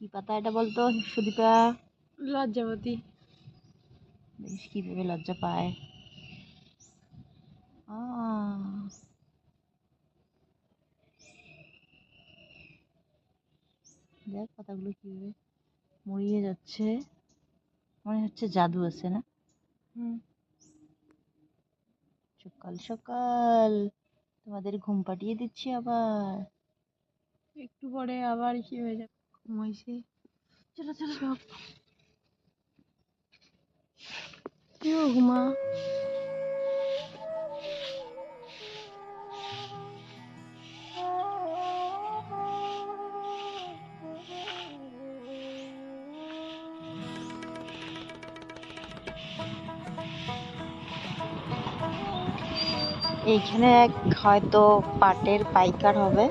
কি পাতা এটা বলতো? সুদীপা। লজ্জাবতী। দেখিস কি ভেবে লজ্জা পায়? দেখ পাতাগুলো কীভাবে মরিয়ে যাচ্ছে। মনে হচ্ছে জাদু আছে না? হুম। সকাল সকাল। তোমাদের ঘুম পাঠিয়ে দিচ্ছি আবার। একটু পরে আবার কি হয়ে যাবে? ঘুমাইছে চলো চলো সব ঘুমা এইখানে এক হয়তো পাটের পাইকার হবে।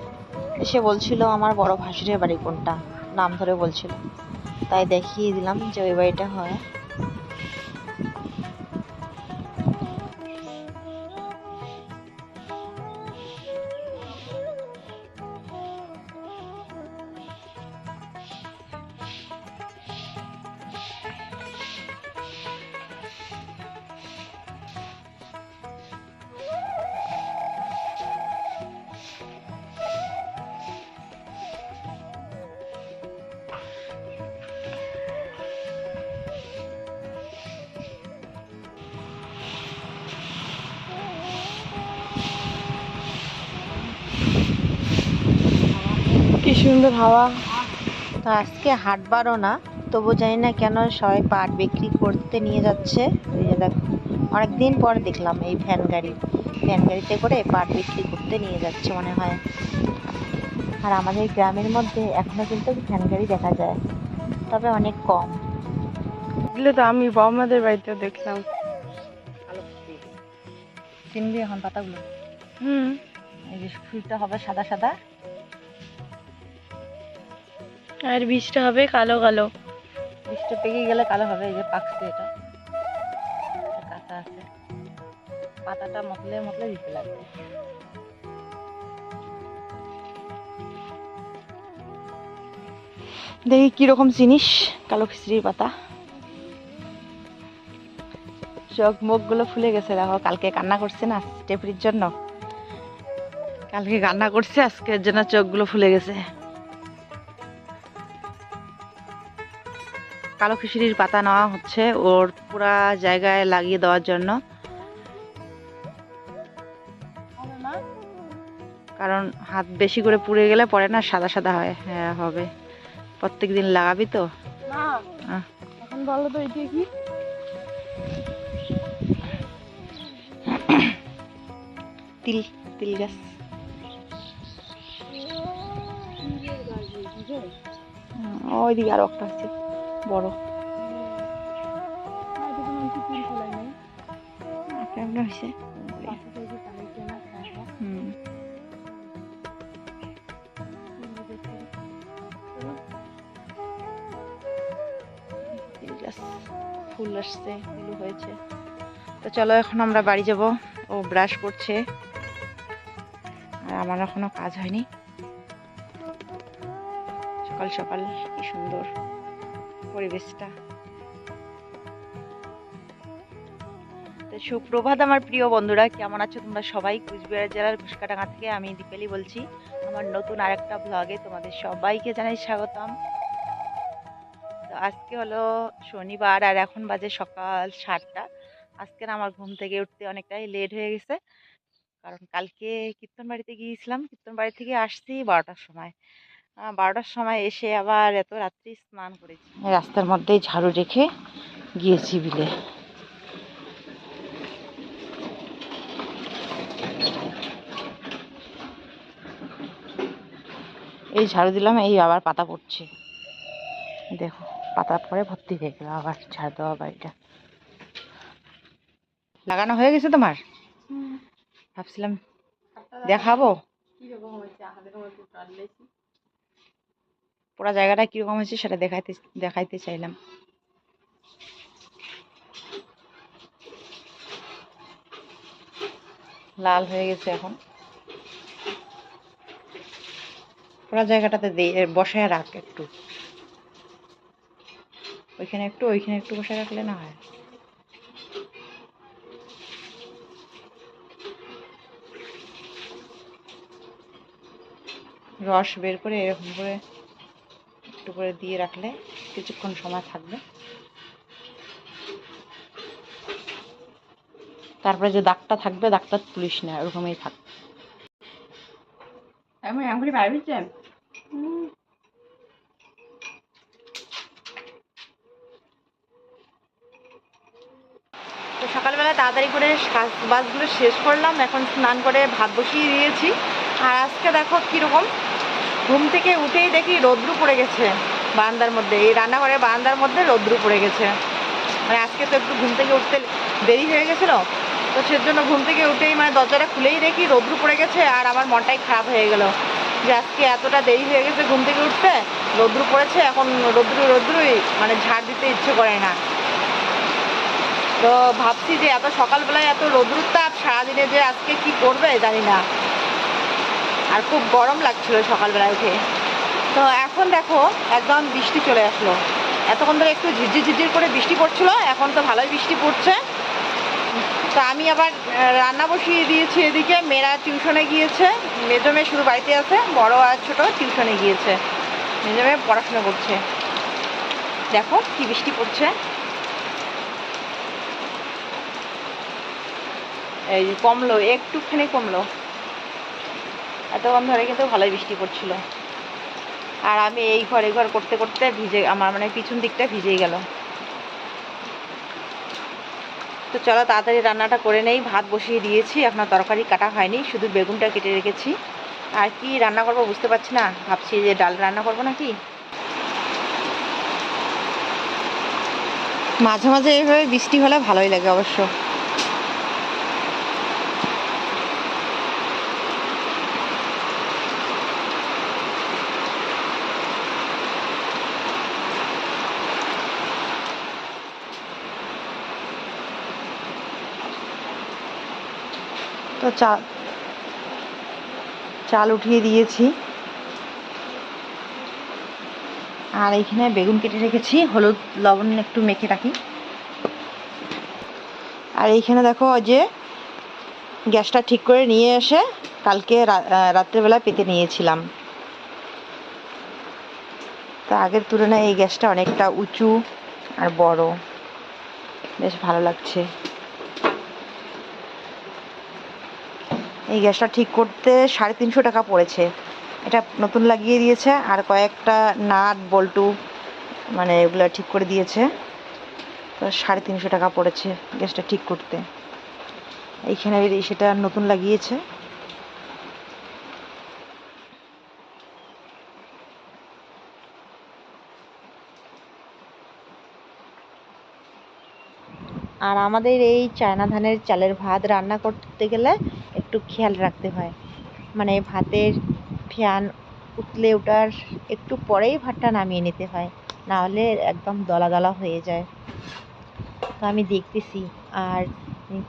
এসে বলছিল আমার বড় ভাসুরের বাড়ি কোনটা। নাম ধরে বলছিল। তাই দেখিয়ে দিলাম যে ওই বাড়িটা হয়। সুন্দর হাওয়া। তো আজকে হাটবারও না তবু জানি না কেন সবাই পাট বিক্রি করতে নিয়ে যাচ্ছে। যে দেখো অনেকদিন পর দেখলাম এই ভ্যান গাড়ি। ভ্যান গাড়িতে করে পাট বিক্রি করতে নিয়ে যাচ্ছে মনে হয়। আর আমাদের গ্রামের মধ্যে এখনও কিন্তু ভ্যান গাড়ি দেখা যায় তবে অনেক কম। এগুলো তো আমি বাবা মাদের বাড়িতেও দেখলাম। চিনবি এখন পাতাগুলো? হুম। এই যে ফুলটা হবে সাদা সাদা। আর বীজটা হবে কালো কালো। বৃষ্টি পেকে গেলে কালো হবে, এই যে পাকছে এটা। কাঁচা আছে। পাতাটা মতলে মতলে দিতে লাগবে। দেখি কীরকম জিনিস, কালো খিচড়ির পাতা। চোখ মুখগুলো ফুলে গেছে, দেখো, কালকে কান্না করছে না স্টেফরির জন্য? কালকে কান্না করছে, আজকের জন্য চোখগুলো ফুলে গেছে। কালো খিচুড়ির পাতা নেওয়া হচ্ছে ওর পুরা জায়গায় লাগিয়ে দেওয়ার জন্য। কারণ হাত বেশি করে পুড়ে গেলে পরে না সাদা সাদা হয়। হ্যাঁ হবে। প্রত্যেক দিন লাগাবি তো? এখন বলো তো এটা কি? তিল তিল গাছ। ওইদিকে আরও একটা আছে। বড়। কেমন হয়েছে? ফুল আসছে হয়েছে। তো চলো এখন আমরা বাড়ি যাব। ও ব্রাশ করছে। আর আমার এখনও কাজ হয়নি। সকাল সকাল কি সুন্দর। পরিবেশটা। সুপ্রভাত আমার প্রিয় বন্ধুরা, কেমন আছো তোমরা সবাই? কুচবিহার জেলার ঘুষকাডাঙ্গা থেকে আমি দীপালি বলছি। আমার নতুন আরেকটা ব্লগে তোমাদের সবাইকে জানাই স্বাগতম। তো আজকে হলো শনিবার আর এখন বাজে সকাল সাতটা। আজকে না আমার ঘুম থেকে উঠতে অনেকটাই লেট হয়ে গেছে। কারণ কালকে কীর্তন বাড়িতে গিয়েছিলাম। কীর্তন বাড়ি থেকে আসছি বারোটার সময়। বারোটার সময় এসে আবার এত রাত্রি স্নান করেছি। রাস্তার মধ্যেই ঝাড়ু রেখে গিয়েছি বিলে। এই ঝাড়ু দিলাম এই আবার পাতা পড়ছে। দেখো পাতা পরে ভর্তি হয়ে গেল আবার ঝাড় দেওয়া বাড়িটা লাগানো হয়ে গেছে তোমার? ভাবছিলাম দেখাবো কীরকম হয়েছে হাতের মধ্যে টানলেছি পুরো জায়গাটা কীরকম হয়েছে সেটা দেখাইতে দেখাইতে চাইলাম। লাল হয়ে গেছে এখন। পুরো জায়গাটাতে বসায় রাখ একটু। ওইখানে একটু ওইখানে একটু বসে রাখলে না হয়? রস বের করে এরকম করে একটু করে দিয়ে রাখলে কিছুক্ষণ সময় থাকবে। তারপরে যে দাগটা থাকবে দাগটা তুলিস না ওরকমই থাক। আমি তো সকালবেলা তাড়াতাড়ি করে কাজ বাজগুলো শেষ করলাম এখন স্নান করে ভাত বসিয়ে দিয়েছি। আর আজকে দেখো কীরকম ঘুম থেকে উঠেই দেখি রোদ্রু পড়ে গেছে বারান্দার মধ্যে। এই রান্নাঘরের বারান্দার মধ্যে রোদ্রু পড়ে গেছে। মানে আজকে তো একটু ঘুম থেকে উঠতে দেরি হয়ে গেছিল, তো সেজন্য ঘুম থেকে উঠেই মানে দরজাটা খুলেই দেখি রোদ্রু পড়ে গেছে আর আমার মনটাই খারাপ হয়ে গেল যে আজকে এতটা দেরি হয়ে গেছে ঘুম থেকে উঠতে, রোদ্রু পড়েছে, এখন রোদ্রু, রোদ্রুই মানে ঝাড় দিতে ইচ্ছে করে না। তো ভাবছি যে এত সকালবেলায় এত রোদ্রুর তাপ সারাদিনে যে আজকে কি করবে জানি না। আর খুব গরম লাগছিল সকালবেলায় উঠে। তো এখন দেখো, একদম বৃষ্টি চলে আসলো। এতক্ষণ ধরে একটু ঝিরঝির ঝিরঝির করে বৃষ্টি পড়ছিল, এখন তো ভালোই বৃষ্টি পড়ছে। তো আমি আবার রান্না বসিয়ে দিয়েছি এদিকে। মেয়েরা টিউশনে গিয়েছে মেজো মেয়ে শুধু বাড়িতে আছে, বড় আর ছোট টিউশনে গিয়েছে। মেজো মেয়ে পড়াশোনা করছে। দেখো কি বৃষ্টি পড়ছে। এই কমলো, একটুখানি কমলো। এতক্ষণ ধরে কিন্তু ভালোই বৃষ্টি পড়ছিল। আর আমি এই ঘর এই ঘর করতে করতে ভিজে, আমার মানে পিছন দিকটা ভিজেই গেল। তো চলো তাড়াতাড়ি রান্নাটা করে নেই, ভাত বসিয়ে দিয়েছি, এখনও তরকারি কাটা হয়নি, শুধু বেগুনটা কেটে রেখেছি। আর কি রান্না করব বুঝতে পারছি না, ভাবছি যে ডাল রান্না করব নাকি? মাঝে মাঝে এইভাবে বৃষ্টি হলে ভালোই লাগে অবশ্য। তো চাল চাল উঠিয়ে দিয়েছি। আর এইখানে বেগুন কেটে রেখেছি, হলুদ, লবণ একটু মেখে রাখি। আর এইখানে দেখো যে গ্যাসটা ঠিক করে নিয়ে এসে কালকে রাত্রেবেলা পেতে নিয়েছিলাম। তা আগের তুলনায় এই গ্যাসটা অনেকটা উঁচু আর বড়। বেশ ভালো লাগছে। এই গ্যাসটা ঠিক করতে সাড়ে তিনশো টাকা পড়েছে। এটা নতুন লাগিয়ে দিয়েছে, আর কয়েকটা নাট, বল্টু মানে এগুলো ঠিক করে দিয়েছে। তো সাড়ে তিনশো টাকা পড়েছে গ্যাসটা ঠিক করতে। এইখানে সেটা নতুন লাগিয়েছে। আর আমাদের এই চায়না ধানের চালের ভাত রান্না করতে গেলে একটু খেয়াল রাখতে হয়। মানে ভাতের ফ্যান উতলে ওঠার একটু পরেই ভাতটা নামিয়ে নিতে হয়। না হলে একদম দলা দলা হয়ে যায়। তো আমি দেখতেছি। আর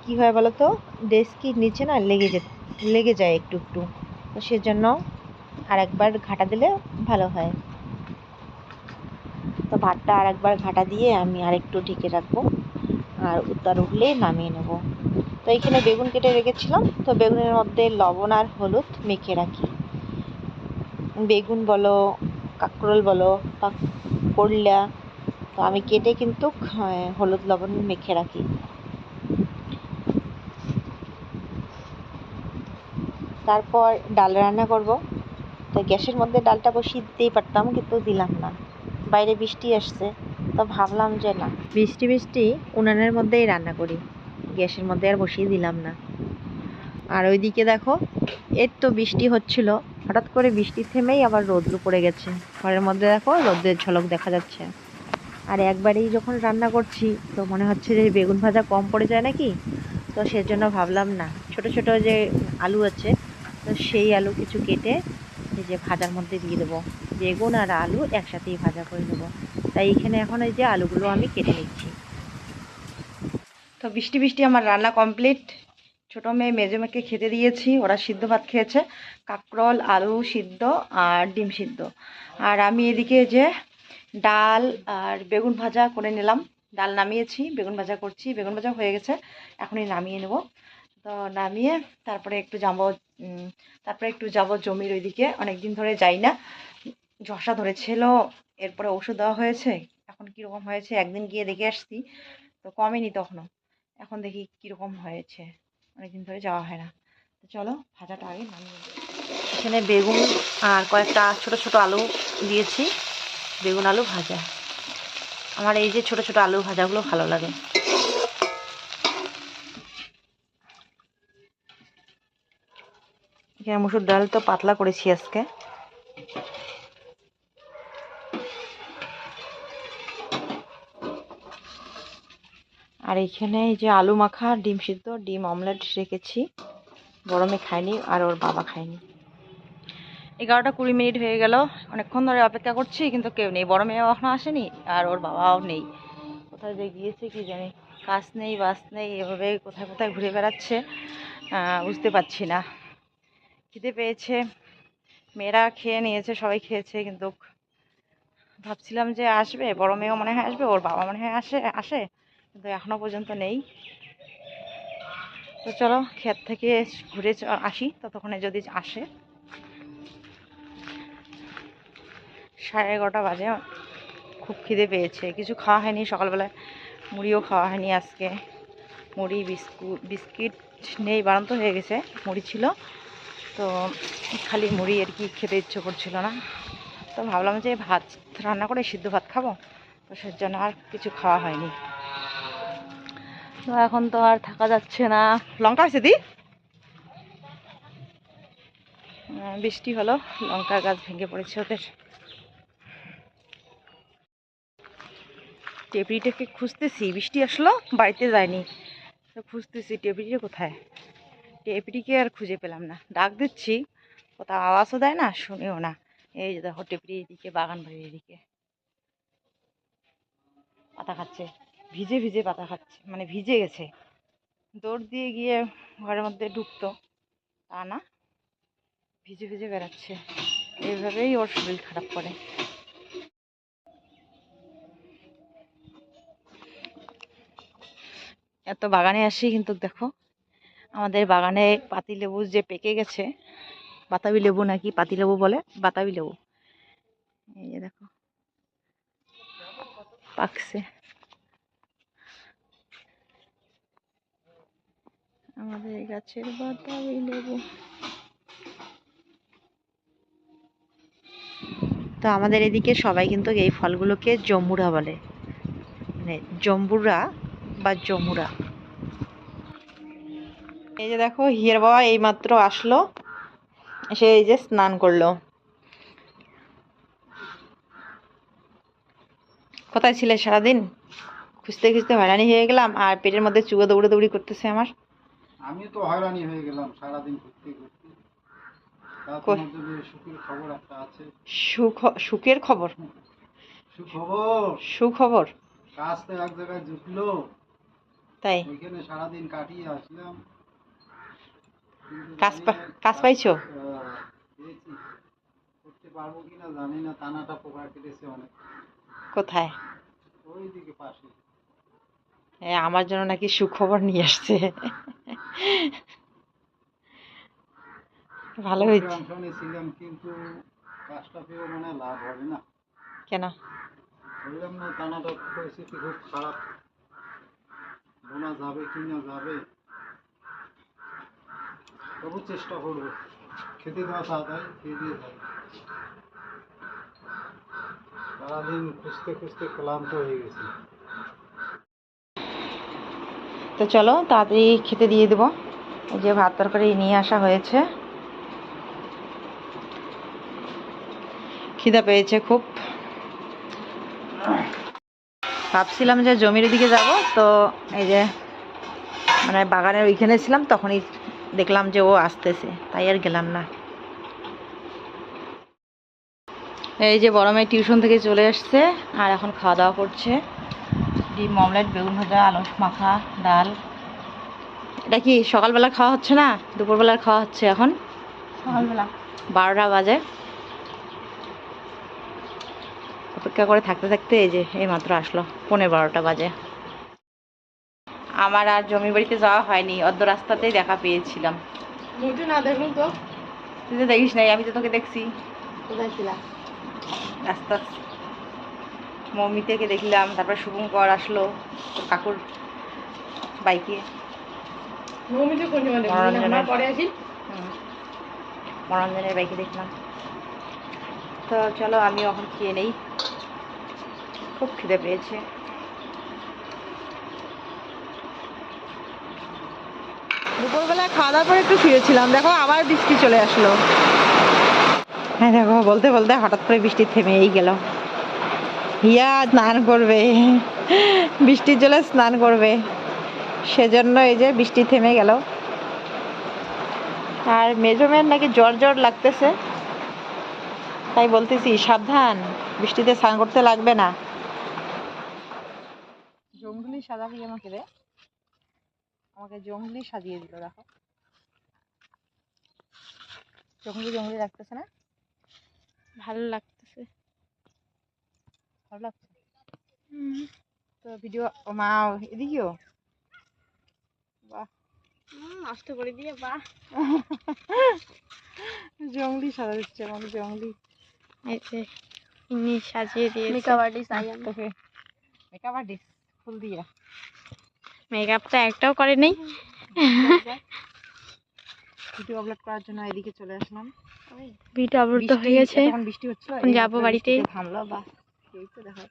কি হয় বলো তো ডেস্কির নিচে না লেগে যে লেগে যায় একটু একটু। তো সেজন্য আর একবার ঘাটা দিলে ভালো হয়। তো ভাতটা আর একবার ঘাটা দিয়ে আমি আর একটু ঢেকে রাখব। আর উত্তর উঠলেই নামিয়ে নেব। তো এখানে বেগুন কেটে রেখেছিলাম। তো বেগুনের মধ্যে লবণ আর হলুদ মেখে রাখি। বেগুন বলো, কাঁকরোল বলো বা করলা, তো আমি কেটে কিন্তু হলুদ লবণ মেখে রাখি। তারপর ডাল রান্না করব। তো গ্যাসের মধ্যে ডালটা বসিয়ে দিতেই পারতাম, কিন্তু দিলাম না। বাইরে বৃষ্টি আসছে, তো ভাবলাম যে না। বৃষ্টি বৃষ্টি, উনানের মধ্যেই রান্না করি। গ্যাসের মধ্যে আর বসিয়ে দিলাম না। আর ওইদিকে দেখো, এর তো বৃষ্টি হচ্ছিল। হঠাৎ করে বৃষ্টি থেমেই আবার রোদ্র পড়ে গেছে। ঘরের মধ্যে দেখো, রোদ্রের ঝলক দেখা যাচ্ছে। আর একবারেই যখন রান্না করছি, তো মনে হচ্ছে যে বেগুন ভাজা কম পড়ে যায় নাকি? তো সেজন্য ভাবলাম না। ছোট ছোট যে আলু আছে, তো সেই আলু কিছু কেটে এই যে ভাজার মধ্যে দিয়ে দেবো। বেগুন আর আলু একসাথেই ভাজা করে দেবো তাই এখানে এখন এই যে আলুগুলো আমি কেটে নিচ্ছি। তো বৃষ্টি বৃষ্টি আমার রান্না কমপ্লিট ছোটো মেয়ে মেজে মেয়েকে খেতে দিয়েছি, ওরা সিদ্ধ ভাত খেয়েছে। কাঁকরোল, আলু সিদ্ধ আর ডিম সিদ্ধ। আর আমি এদিকে যে ডাল আর বেগুন ভাজা করে নিলাম। ডাল নামিয়েছি, বেগুন ভাজা করছি, বেগুন ভাজা হয়ে গেছে। এখনই নামিয়ে নেব। তো নামিয়ে তারপরে একটু যাব তারপরে একটু যাব জমির ওইদিকে। অনেক দিন ধরে যাই না। ঝসা ধরেছিল, এরপরে ওষুধ দেওয়া হয়েছে। এখন কীরকম হয়েছে একদিন গিয়ে দেখে আসছি। তো কমেনি তখনও। এখন দেখি কীরকম হয়েছে। অনেকদিন ধরে যাওয়া হয় না। তো চলো, ভাজাটা আগে নামিয়ে এখানে বেগুন আর কয়েকটা ছোট ছোট আলু দিয়েছি। বেগুন আলু ভাজা। আমার এই যে ছোট ছোট আলু ভাজাগুলো ভালো লাগে। এখানে মুসুর ডাল তো পাতলা করেছি আজকে। আর এখানে এই যে আলু মাখা ডিম সিদ্ধ, ডিম অমলেট রেখেছি। গরমে খায়নি আর ওর বাবা খায়নি। এগারোটা কুড়ি মিনিট হয়ে গেল। অনেকক্ষণ ধরে অপেক্ষা করছি, কিন্তু কেউ নেই। বড় মেয়েও এখনও আসেনি আর ওর বাবাও নেই। কোথায় যে গিয়েছে কি জানি। কাজ নেই, বাস নেই, এভাবে কোথায় কোথায় ঘুরে বেড়াচ্ছে বুঝতে পারছি না। খিদে পেয়েছে। মেয়েরা খেয়ে নিয়েছে, সবাই খেয়েছে, কিন্তু ভাবছিলাম যে আসবে। বড় মেয়েও মনে হয় আসবে, ওর বাবা মনে হয় আসে আসে। কিন্তু এখনও পর্যন্ত নেই। তো চলো, ক্ষেত থেকে ঘুরে আসি। ততক্ষণে যদি আসে। সাড়ে এগারোটা বাজে। খুব খিদে পেয়েছে। কিছু খাওয়া হয়নি সকালবেলায়। মুড়িও খাওয়া হয়নি আজকে। মুড়ি বিস্কুট বিস্কিট নেই বাড়ন্ত হয়ে গেছে। মুড়ি ছিল। তো খালি মুড়ি আর কি খেতে ইচ্ছে করছিল না। তো ভাবলাম যে ভাত রান্না করে সিদ্ধ ভাত খাব। তো সের জন্য আর কিছু খাওয়া হয়নি। তো এখন তো আর থাকা যাচ্ছে না। লঙ্কা আছে দি? বৃষ্টি হলো লঙ্কা গাছ ভেঙে পড়েছে ওদের। টেপরিটাকে খুঁজতেছি বৃষ্টি আসলো বাড়িতে যায়নি। তো খুঁজতেছি টেপরিটা কোথায়? টেপরিকে আর খুঁজে পেলাম না। ডাক দিচ্ছি কোথাও আওয়াজও দেয় না শুনেও না। এই যে দেখো টেপরি এদিকে বাগান বাড়ির এদিকে পাতা খাচ্ছে। ভিজে ভিজে পাতা খাচ্ছে মানে ভিজে গেছে। দৌড় দিয়ে গিয়ে ঘরের মধ্যে ঢুকতো, তা না, ভিজে ভিজে বেড়াচ্ছে। এইভাবেই ওর শরীর খারাপ করে। এত বাগানে আসি কিন্তু দেখো, আমাদের বাগানে পাতি লেবু যে পেকে গেছে, বাতাবি লেবু নাকি পাতি লেবু বলে? বাতাবি লেবু। এই দেখো, পাকছে। আমাদের গাছের বাতাবি লেবু। তো আমাদের এদিকে সবাই কিন্তু এই ফলগুলোকে জম্বুরা বলে। মানে জম্বুরা বা জমুরা। এই যে দেখো, হিয়ার বাবা এইমাত্র আসলো। এসে এই যে স্নান করল। কোথায় ছিলে সারাদিন? খুঁজতে খুঁজতে হয়রানি হয়ে গেলাম, আর পেটের মধ্যে চুয়ো দৌড়ে দৌড়ি করতেছে আমার। আমি তো হয়রানি হয়ে গেলাম সারাদিন ঘুরতে ঘুরতে। সুখের খবর একটা আছে। সুখ সুখের খবর? সুখবর? সুখবর? কাজ তো এক জায়গায় জুটলো। তাই? ওইখানে সারাদিন কাটিয়ে আসলাম। কাজ পাইছো। করতে পারব কিনা জানি না টানাটা পোকা কেটেছে অনেক। কোথায়? ওইদিকে পাশে। এ, আমার জন্য নাকি সুখবর নিয়ে আসছে। ভালো হয়েছে। কিন্তু কাজটা পেয়েও মানে লাভ হবে না। কেন? বললাম না টানাটা পরিস্থিতি খুব খারাপ। বোনা যাবে কি না যাবে? তবু চেষ্টা করব। খেতে দেওয়া তাড়াতাড়ি খেয়ে দিয়ে যাবে সারাদিন খুঁজতে খুঁজতে ক্লান্ত হয়ে গেছি। তো চলো তাড়াতাড়ি খেতে দিয়ে দেবো। এই যে ভাত তরকারি নিয়ে আসা হয়েছে। খিদা পেয়েছে খুব। ভাবছিলাম যে জমির দিকে যাব, তো এই যে মানে বাগানের ওইখানে ছিলাম, তখনই দেখলাম যে ও আসতেছে, তাই আর গেলাম না। এই যে বড় মেয়ে টিউশন থেকে চলে আসছে আর এখন খাওয়া দাওয়া করছে। ডিম অমলেট বেগুন ভাজা আলু মাখা ডাল। এটা কি সকালবেলা খাওয়া হচ্ছে না? দুপুরবেলা খাওয়া হচ্ছে এখন? সকালবেলা। বারোটা বাজে। অপেক্ষা করে থাকতে থাকতে এই যে এই মাত্র আসলো পনেরো বারোটা বাজে। আমার আর জমি বাড়িতে যাওয়া হয়নি অর্ধ রাস্তাতেই দেখা পেয়েছিলাম। না দেখুন তো। তুই তো দেখিস নাই আমি তো তোকে দেখছি। রাস্তা মৌমি থেকে দেখলাম তারপর শুভঙ্কর আসলো কাকুর বাইকে। মনোরঞ্জনের। বাইকে দেখলাম। তো চলো আমি এখন খেয়ে নেই। খুব খিদে পেয়েছে। দুপুরবেলায় খাওয়া দাওয়ার পরে একটু ফিরেছিলাম। দেখো আবার বৃষ্টি চলে আসলো। হ্যাঁ দেখো বলতে বলতে হঠাৎ করে বৃষ্টি থেমেই গেল। হিয়া স্নান করবে। বৃষ্টির জলে স্নান করবে। সেজন্য এই যে বৃষ্টি থেমে গেল। আর মেজমের নাকি জ্বর জ্বর লাগতেছে। তাই বলতেছি, সাবধান, বৃষ্টিতে স্নান করতে লাগবে না। জঙ্গলি সাজাবি আমাকে রে আমাকে জঙ্গলি সাজিয়ে দিল, দেখো। জঙ্গলি জঙ্গলি লাগতেছে না? ভালো লাগতেছে। ভালো লাগছে। তো ভিডিও মা এদিকেও? বাহ। নষ্ট করে দিয়ে বাহ। জঙ্গলি সাজা দিচ্ছে আমাকে জঙ্গলি এই যে উনি সাজিয়ে দিয়ে মেকআপ আর্টিস্ট আই এম তোকে মেকআপ আর্টিস্ট ফুল দিয়া মেকআপটা একটাও করে নেই। ভিডিও আপলোড করার জন্য এদিকে চলে আসলাম। ভিডিও আপলোড তো হয়ে গেছে। এখন বৃষ্টি যাব মাত্র বাড়িতে। থামলো বা এই তো দেখা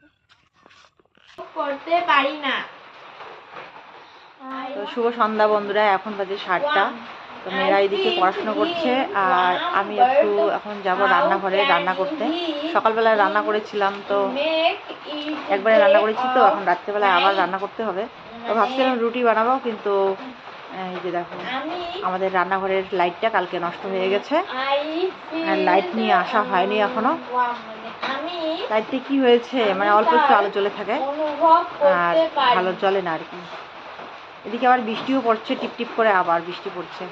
করতে পারি না। তো শুভ সন্ধ্যা বন্ধুরা এখন বাজে সাতটা। তো মেয়েরা এদিকে পড়াশোনা করছে আর আমি একটু এখন যাব রান্নাঘরে রান্না করতে। সকালবেলায় রান্না করেছিলাম তো একবারে রান্না করেছি তো এখন রাত্রেবেলায় আবার রান্না করতে হবে। তো ভাবছিলাম রুটি বানাবো কিন্তু এই যে দেখো আমাদের রান্নাঘরের লাইটটা কালকে নষ্ট হয়ে গেছে। আর লাইট নিয়ে আসা হয়নি এখনও। লাইটটি কি হয়েছে মানে অল্প একটু আলো জ্বলে থাকে। আর ভালো জ্বলে না আর কি। এদিকে আবার বৃষ্টিও পড়ছে টিপ টিপ করে আবার বৃষ্টি পড়ছে।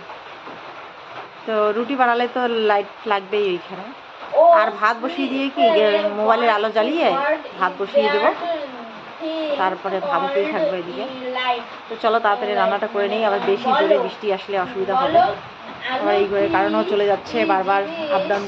তো রুটি বানালে তো লাইট লাগবেই ওইখানে। আর ভাত বসিয়ে দিয়ে কি মোবাইলের আলো জ্বালিয়ে ভাত বসিয়ে দেবো? তারপরে ভাত হতেই থাকবে এদিকে। তো চলো তাড়াতাড়ি রান্নাটা করে নেই আবার বেশি জোরে বৃষ্টি আসলে অসুবিধা হবে। আবার এই করে কারণও চলে যাচ্ছে বারবার আপ ডাউন